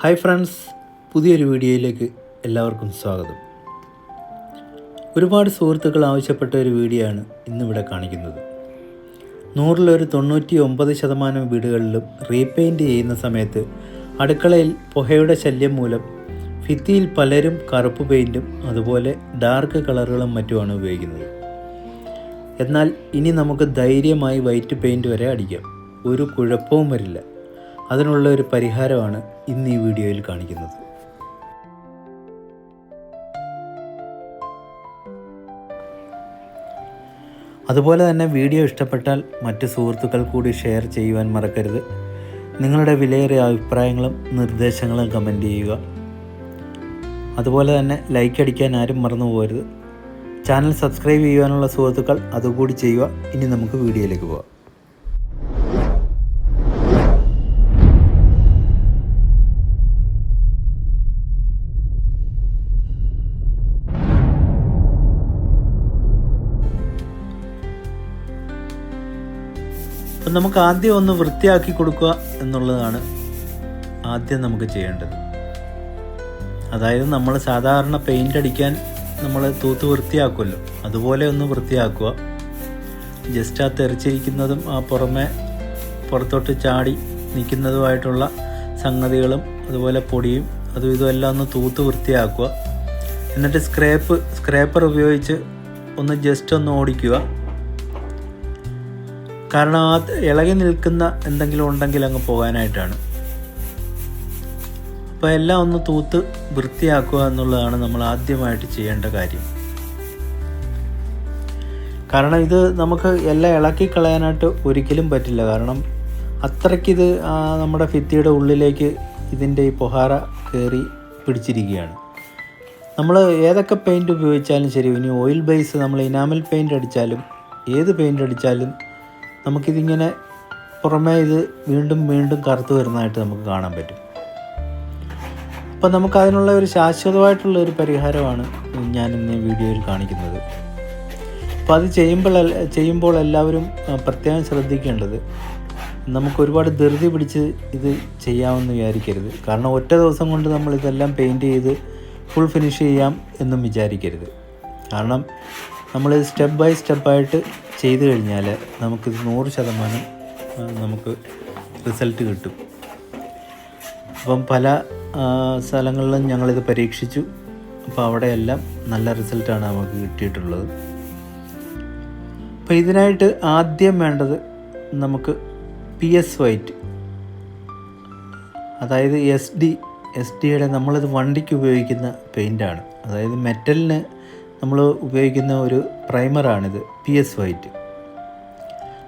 Hi friends പുതിയൊരു വീഡിയോയിലേക്ക് എല്ലാവർക്കും സ്വാഗതം. ഒരുപാട് സുഹൃത്തുക്കൾ ആവശ്യപ്പെട്ട ഒരു വീഡിയോ ആണ് ഇന്നിവിടെ കാണിക്കുന്നത്. നൂറിലൊരു തൊണ്ണൂറ്റി ഒമ്പത് ശതമാനം വീടുകളിലും റീപെയിന്റ് ചെയ്യുന്ന സമയത്ത് അടുക്കളയിൽ പുഹയുടെ ശല്യം മൂലം ഭിത്തിയിൽ പലരും കറുപ്പ് പെയിന്റും അതുപോലെ ഡാർക്ക് കളറുകളും മറ്റുമാണ് ഉപയോഗിക്കുന്നത്. എന്നാൽ ഇനി നമുക്ക് ധൈര്യമായി വൈറ്റ് പെയിന്റ് വരെ അടിക്കാം. ഒരു കുഴപ്പവും വരില്ല. അതിനുള്ള ഒരു പരിഹാരമാണ് ഇന്ന് ഈ വീഡിയോയിൽ കാണിക്കുന്നത്. അതുപോലെ തന്നെ വീഡിയോ ഇഷ്ടപ്പെട്ടാൽ മറ്റ് സുഹൃത്തുക്കൾ കൂടി ഷെയർ ചെയ്യുവാൻ മറക്കരുത്. നിങ്ങളുടെ വിലയേറിയ അഭിപ്രായങ്ങളും നിർദ്ദേശങ്ങളും കമന്റ് ചെയ്യുക. അതുപോലെ തന്നെ ലൈക്ക് അടിക്കാൻ ആരും മറന്നു പോകരുത്. ചാനൽ സബ്സ്ക്രൈബ് ചെയ്യുവാനുള്ള സുഹൃത്തുക്കൾ അതുകൂടി ചെയ്യുക. ഇനി നമുക്ക് വീഡിയോയിലേക്ക് പോകാം അപ്പം നമുക്ക് ആദ്യം ഒന്ന് വൃത്തിയാക്കി കൊടുക്കുക എന്നുള്ളതാണ് ആദ്യം നമുക്ക് ചെയ്യേണ്ടത്. അതായത് നമ്മൾ സാധാരണ പെയിന്റ് അടിക്കാൻ നമ്മൾ തൂത്ത് വൃത്തിയാക്കുമല്ലോ. അതുപോലെ ഒന്ന് വൃത്തിയാക്കുക. ജസ്റ്റ് ആ തെറിച്ചിരിക്കുന്നതും ആ പുറമെ പുറത്തോട്ട് ചാടി നിൽക്കുന്നതുമായിട്ടുള്ള സംഗതികളും അതുപോലെ പൊടിയും അതും ഇതും എല്ലാം ഒന്ന് തൂത്ത് വൃത്തിയാക്കുക. എന്നിട്ട് സ്ക്രേപ്പ് സ്ക്രേപ്പർ ഉപയോഗിച്ച് ഒന്ന് ജസ്റ്റ് ഒന്ന് ഓടിക്കുക. കാരണം ആ ഇളകി നിൽക്കുന്ന എന്തെങ്കിലും ഉണ്ടെങ്കിൽ അങ്ങ് പോകാനായിട്ടാണ്. അപ്പോൾ എല്ലാം ഒന്ന് തൂത്ത് വൃത്തിയാക്കുക എന്നുള്ളതാണ് നമ്മൾ ആദ്യമായിട്ട് ചെയ്യേണ്ട കാര്യം. കാരണം ഇത് നമുക്ക് എല്ലാം ഇളക്കി കളയാനായിട്ട് ഒരിക്കലും പറ്റില്ല. കാരണം അത്രയ്ക്കിത് നമ്മുടെ ഭിത്തിയുടെ ഉള്ളിലേക്ക് ഇതിന്റെ ഈ പൊഹാറ കയറി പിടിച്ചിരിക്കുകയാണ്. നമ്മൾ ഏതൊക്കെ പെയിന്റ് ഉപയോഗിച്ചാലും ശരി ഇനി ഓയിൽ ബേസ് നമ്മൾ ഇനാമൽ പെയിന്റ് അടിച്ചാലും ഏത് പെയിന്റ് അടിച്ചാലും നമുക്കിതിങ്ങനെ പുറമേ ഇത് വീണ്ടും വീണ്ടും കറുത്ത് വരുന്നതായിട്ട് നമുക്ക് കാണാൻ പറ്റും. അപ്പം നമുക്കതിനുള്ള ഒരു ശാശ്വതമായിട്ടുള്ള ഒരു പരിഹാരമാണ് ഞാൻ ഇന്ന് വീഡിയോയിൽ കാണിക്കുന്നത്. അപ്പോൾ അത് ചെയ്യുമ്പോൾ ചെയ്യുമ്പോൾ എല്ലാവരും പ്രത്യേകം ശ്രദ്ധിക്കേണ്ടത് നമുക്ക് ഒരുപാട് ധൃതി പിടിച്ച് ഇത് ചെയ്യാമെന്ന് വിചാരിക്കരുത്. കാരണം ഒറ്റ ദിവസം കൊണ്ട് നമ്മൾ ഇതെല്ലാം പെയിന്റ് ചെയ്ത് ഫുൾ ഫിനിഷ് ചെയ്യാം എന്നും വിചാരിക്കരുത്. കാരണം നമ്മൾ സ്റ്റെപ്പ് ബൈ സ്റ്റെപ്പായിട്ട് ചെയ്തു കഴിഞ്ഞാൽ നമുക്കിത് നൂറ് ശതമാനം നമുക്ക് റിസൾട്ട് കിട്ടും. അപ്പം പല സ്ഥലങ്ങളിലും ഞങ്ങളിത് പരീക്ഷിച്ചു. അപ്പോൾ അവിടെയെല്ലാം നല്ല റിസൾട്ടാണ് നമുക്ക് കിട്ടിയിട്ടുള്ളത്. അപ്പോൾ ഇതിനായിട്ട് ആദ്യം വേണ്ടത് നമുക്ക് പി എസ് വൈറ്റ് അതായത് എസ് ഡി എസ് ഡിയുടെ നമ്മളിത് വണ്ടിക്ക് ഉപയോഗിക്കുന്ന പെയിന്റാണ് അതായത് മെറ്റലിന് നമ്മൾ ഉപയോഗിക്കുന്ന ഒരു പ്രൈമറാണിത് പി എസ് വൈറ്റ്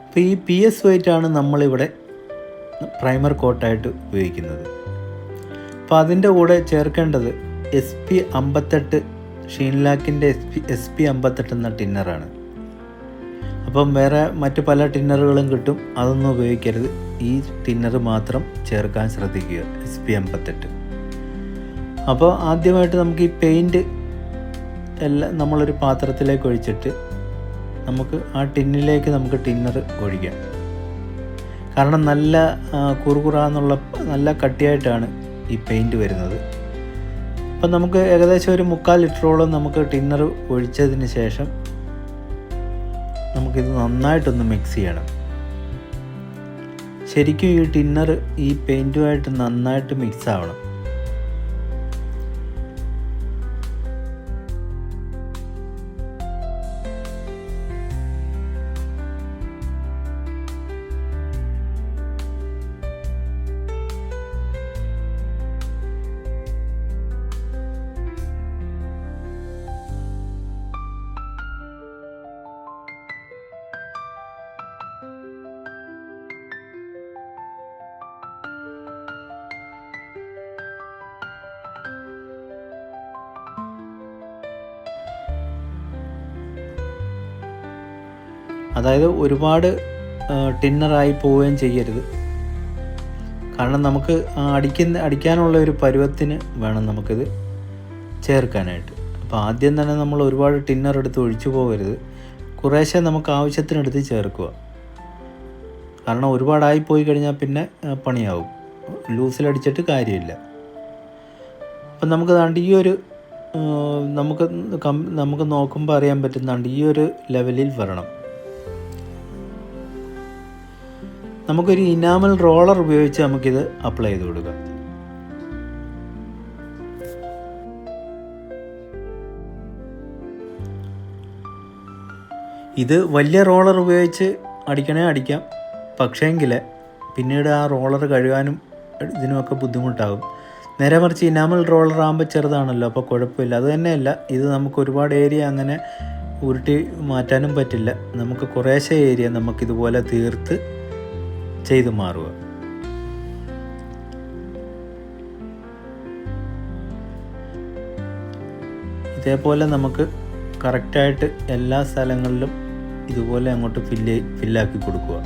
അപ്പോൾ ഈ പി എസ് വൈറ്റ് ആണ് നമ്മളിവിടെ പ്രൈമർ കോട്ടായിട്ട് ഉപയോഗിക്കുന്നത്. അപ്പോൾ അതിന്റെ കൂടെ ചേർക്കേണ്ടത് എസ് പി അമ്പത്തെട്ട് ഷീൻലാക്കിന്റെ എസ് പി എസ് പി അമ്പത്തെട്ട് എന്ന ടിന്നറാണ്. അപ്പം വേറെ മറ്റ് പല ടിന്നറുകളും കിട്ടും അതൊന്നും ഉപയോഗിക്കരുത്. ഈ ടിന്നർ മാത്രം ചേർക്കാൻ ശ്രദ്ധിക്കുക എസ് പി അമ്പത്തെട്ട്. അപ്പോൾ ആദ്യമായിട്ട് നമുക്ക് ഈ പെയിന്റ് എല്ലാം നമ്മളൊരു പാത്രത്തിലേക്ക് ഒഴിച്ചിട്ട് നമുക്ക് ആ ടിന്നിലേക്ക് നമുക്ക് ടിന്നർ ഒഴിക്കാം. കാരണം നല്ല കുറുകുറാന്നുള്ള നല്ല കട്ടിയായിട്ടാണ് ഈ പെയിന്റ് വരുന്നത്. അപ്പം നമുക്ക് ഏകദേശം ഒരു മുക്കാൽ ലിറ്ററോളം നമുക്ക് ടിന്നർ ഒഴിച്ചതിന് ശേഷം നമുക്കിത് നന്നായിട്ടൊന്ന് മിക്സ് ചെയ്യണം. ശരിക്കും ഈ ടിന്നർ ഈ പെയിന്റുമായിട്ട് നന്നായിട്ട് മിക്സ് ആവണം. അതായത് ഒരുപാട് ടിന്നറായി പോവുകയും ചെയ്യരുത്. കാരണം നമുക്ക് അടിക്കുന്ന അടിക്കാനുള്ള ഒരു പരുവത്തിന് വേണം നമുക്കിത് ചേർക്കാനായിട്ട്. അപ്പോൾ ആദ്യം തന്നെ നമ്മൾ ഒരുപാട് ടിന്നർ എടുത്ത് ഒഴിച്ചു പോകരുത്. കുറേശ്ശെ നമുക്ക് ആവശ്യത്തിനെടുത്ത് ചേർക്കുക. കാരണം ഒരുപാടായി പോയി കഴിഞ്ഞാൽ പിന്നെ പണിയാവും. ലൂസിലടിച്ചിട്ട് കാര്യമില്ല. അപ്പം നമുക്ക് ദാണ്ട് ഈ ഒരു നമുക്ക് നമുക്ക് നോക്കുമ്പോൾ അറിയാൻ പറ്റുന്നതാണ്ട് ഈ ഒരു ലെവലിൽ വരണം. നമുക്കൊരു ഇനാമൽ റോളർ ഉപയോഗിച്ച് നമുക്കിത് അപ്ലൈ ചെയ്ത് കൊടുക്കാം. ഇത് വലിയ റോളർ ഉപയോഗിച്ച് അടിക്കണേ അടിക്കാം. പക്ഷേങ്കിൽ പിന്നീട് ആ റോളർ കഴുകാനും ഇതിനുമൊക്കെ ബുദ്ധിമുട്ടാകും. നേരെ മറിച്ച് ഇനാമൽ റോളർ ആകുമ്പോൾ ചെറുതാണല്ലോ അപ്പോൾ കുഴപ്പമില്ല. അത് തന്നെയല്ല ഇത് നമുക്ക് ഒരുപാട് ഏരിയ അങ്ങനെ ഉരുട്ടി മാറ്റാനും പറ്റില്ല. നമുക്ക് കുറേശ്ശെ ഏരിയ നമുക്കിതുപോലെ തീർത്ത് ചെയ്ത് മാറുക. ഇതേപോലെ നമുക്ക് കറക്റ്റായിട്ട് എല്ലാ സ്ഥലങ്ങളിലും ഇതുപോലെ അങ്ങോട്ട് ഫില്ല് ഫില്ലാക്കി കൊടുക്കുക.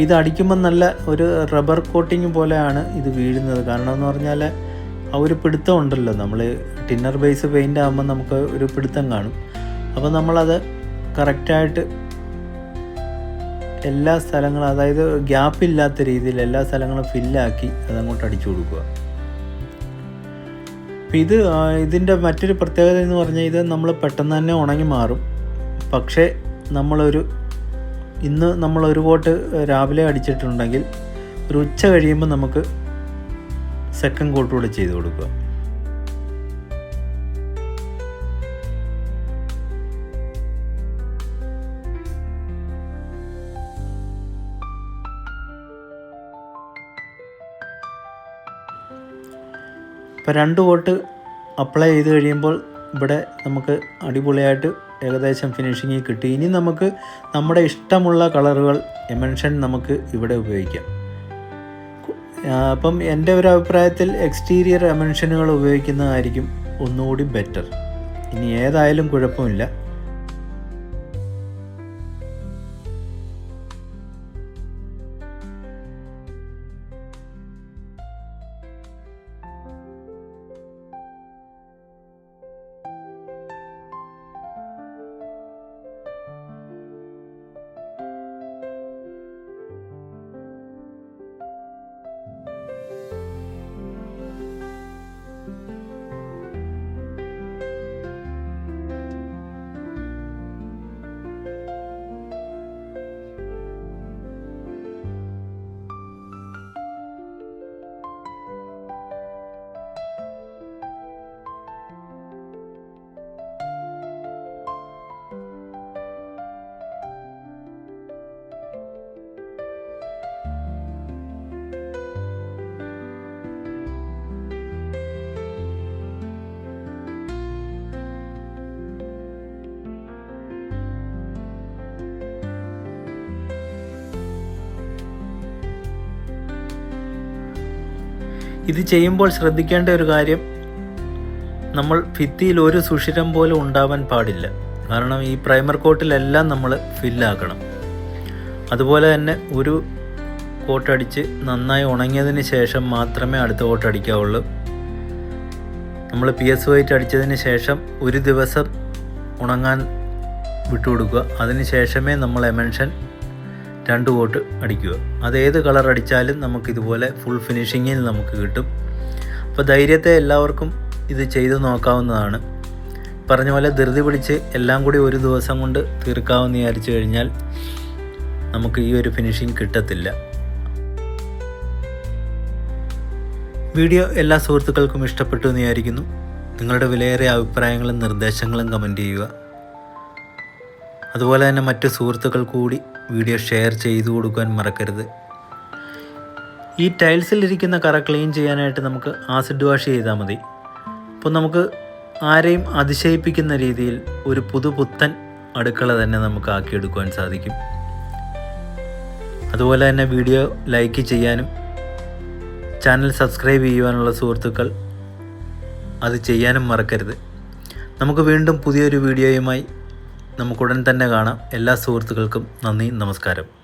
ഇത് അടിക്കുമ്പോൾ നല്ല ഒരു റബ്ബർ കോട്ടിങ് പോലെയാണ് ഇത് വീഴുന്നത്. കാരണം എന്ന് പറഞ്ഞാൽ ആ ഒരു പിടുത്തം ഉണ്ടല്ലോ. നമ്മൾ ടിന്നർ ബേസ് പെയിന്റ് ആകുമ്പോൾ നമുക്ക് ഒരു പിടുത്തം കാണും. അപ്പോൾ നമ്മളത് കറക്റ്റായിട്ട് എല്ലാ സ്ഥലങ്ങളും അതായത് ഗ്യാപ്പില്ലാത്ത രീതിയിൽ എല്ലാ സ്ഥലങ്ങളും ഫില്ലാക്കി അതങ്ങോട്ട് അടിച്ചു കൊടുക്കുക. അപ്പം ഇത് ഇതിന്റെ മറ്റൊരു പ്രത്യേകത എന്ന് പറഞ്ഞാൽ ഇത് നമ്മൾ പെട്ടെന്ന് തന്നെ ഉണങ്ങി മാറും. പക്ഷേ നമ്മളൊരു ഇന്ന് നമ്മൾ ഒരു കോട്ട് രാവിലെ അടിച്ചിട്ടുണ്ടെങ്കിൽ ഒരു ഉച്ച കഴിയുമ്പോൾ നമുക്ക് സെക്കൻഡ് കോട്ട് കൂടെ ചെയ്ത് കൊടുക്കുക. ഇപ്പോൾ രണ്ട് കോട്ട് അപ്ലൈ ചെയ്ത് കഴിയുമ്പോൾ ഇവിടെ നമുക്ക് അടിപൊളിയായിട്ട് ഏകദേശം ഫിനിഷിങ് കിട്ടി. ഇനി നമുക്ക് നമ്മുടെ ഇഷ്ടമുള്ള കളറുകൾ എമൻഷൻ നമുക്ക് ഇവിടെ ഉപയോഗിക്കാം. അപ്പം എന്റെ ഒരു അഭിപ്രായത്തിൽ എക്സ്റ്റീരിയർ എമൻഷനുകൾ ഉപയോഗിക്കുന്നതായിരിക്കും ഒന്നുകൂടി ബെറ്റർ. ഇനി ഏതായാലും കുഴപ്പമില്ല. ഇത് ചെയ്യുമ്പോൾ ശ്രദ്ധിക്കേണ്ട ഒരു കാര്യം നമ്മൾ ഭിത്തിയിൽ ഒരു സുഷിരം പോലും ഉണ്ടാവാൻ പാടില്ല. കാരണം ഈ പ്രൈമർ കോട്ടിലെല്ലാം നമ്മൾ ഫില്ലാക്കണം. അതുപോലെ തന്നെ ഒരു കോട്ടടിച്ച് നന്നായി ഉണങ്ങിയതിന് ശേഷം മാത്രമേ അടുത്ത കോട്ട് അടിക്കാവുള്ളൂ. നമ്മൾ പി എസ് വൈറ്റ് അടിച്ചതിന് ശേഷം ഒരു ദിവസം ഉണങ്ങാൻ വിട്ടുകൊടുക്കുക. അതിന് ശേഷമേ നമ്മൾ എമൻഷൻ രണ്ട് കോട്ട് അടിക്കുക. അത് ഏത് കളർ അടിച്ചാലും നമുക്കിതുപോലെ ഫുൾ ഫിനിഷിങ്ങിൽ നമുക്ക് കിട്ടും. അപ്പോൾ ധൈര്യത്തെ എല്ലാവർക്കും ഇത് ചെയ്തു നോക്കാവുന്നതാണ്. പറഞ്ഞ പോലെ ധൃതി പിടിച്ച് എല്ലാം കൂടി ഒരു ദിവസം കൊണ്ട് തീർക്കാമെന്ന് വിചാരിച്ചു കഴിഞ്ഞാൽ നമുക്ക് ഈ ഒരു ഫിനിഷിങ് കിട്ടത്തില്ല. വീഡിയോ എല്ലാ സുഹൃത്തുക്കൾക്കും ഇഷ്ടപ്പെട്ടു എന്ന് വിചാരിക്കുന്നു. നിങ്ങളുടെ വിലയേറിയ അഭിപ്രായങ്ങളും നിർദ്ദേശങ്ങളും കമന്റ് ചെയ്യുക. അതുപോലെ തന്നെ മറ്റു സുഹൃത്തുക്കൾ കൂടി വീഡിയോ ഷെയർ ചെയ്തു കൊടുക്കാൻ മറക്കരുത്. ഈ ടൈൽസിലിരിക്കുന്ന കറ ക്ലീൻ ചെയ്യാനായിട്ട് നമുക്ക് ആസിഡ് വാഷ് ചെയ്താൽ മതി. അപ്പോൾ നമുക്ക് ആരെയും അതിശയിപ്പിക്കുന്ന രീതിയിൽ ഒരു പുതുപുത്തൻ അടുക്കള തന്നെ നമുക്ക് ആക്കിയെടുക്കുവാൻ സാധിക്കും. അതുപോലെ തന്നെ വീഡിയോ ലൈക്ക് ചെയ്യാനും ചാനൽ സബ്സ്ക്രൈബ് ചെയ്യുവാനുള്ള സുഹൃത്തുക്കൾ അത് ചെയ്യാനും മറക്കരുത്. നമുക്ക് വീണ്ടും പുതിയൊരു വീഡിയോയുമായി നമുക്കുടൻ തന്നെ കാണാം. എല്ലാ സുഹൃത്തുക്കൾക്കും നന്ദി നമസ്കാരം.